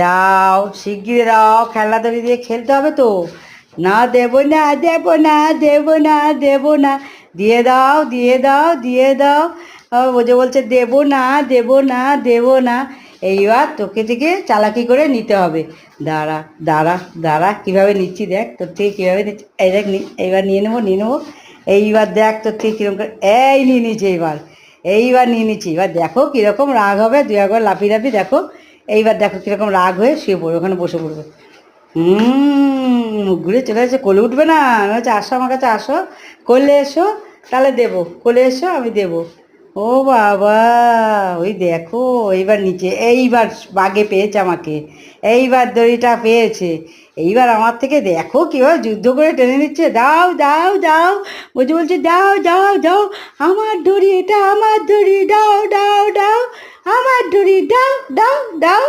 দাও শিগগিরি দাও, খেলনা দড়ি দিয়ে খেলতে হবে তো। না দেবো না দেবো না দেবো না দেবো না। দিয়ে দাও দিয়ে দাও দিয়ে দাও। যে বলছে দেবো না দেবো না দেবো না। এইবার তোকে থেকে চালাকি করে নিতে হবে। দাঁড়া দাঁড়া দাঁড়া, কীভাবে নিচ্ছি দেখ, তোর থেকে কীভাবে এই দেখ এইবার নিয়ে নেব নিয়ে নেব। এইবার দেখ, তোর থেকে কীরকম করে, এই নিয়ে নিচ্ছি এইবার। এইবার নিয়ে নিচ্ছি। এবার দেখো কীরকম রাগ হবে, দুই একবার লাফি লাফি দেখো। এইবার দেখো কীরকম রাগ হয়ে শুয়ে পড়বে, ওখানে বসে পড়বে। হুম ঘুরে চলে এসে কোলে উঠবে না। আমি হচ্ছে আসো আমার কাছে, আসো। কোলে এসো, তাহলে দেবো। কোলে এসো, আমি দেবো। ও বাবা, ওই দেখো, এইবার নিচে, এইবার বাগে পেয়েছে আমাকে। এইবার দড়িটা পেয়েছে। এইবার আমার থেকে দেখো কীভাবে যুদ্ধ করে টেনে নিচ্ছে। দাও দাও দাও। বলছে বলছে, দাও দাও দাও। আমার দড়ি, এটা আমার দড়ি। দাও দাও দাও। আমার দড়ি দাও দাও দাও।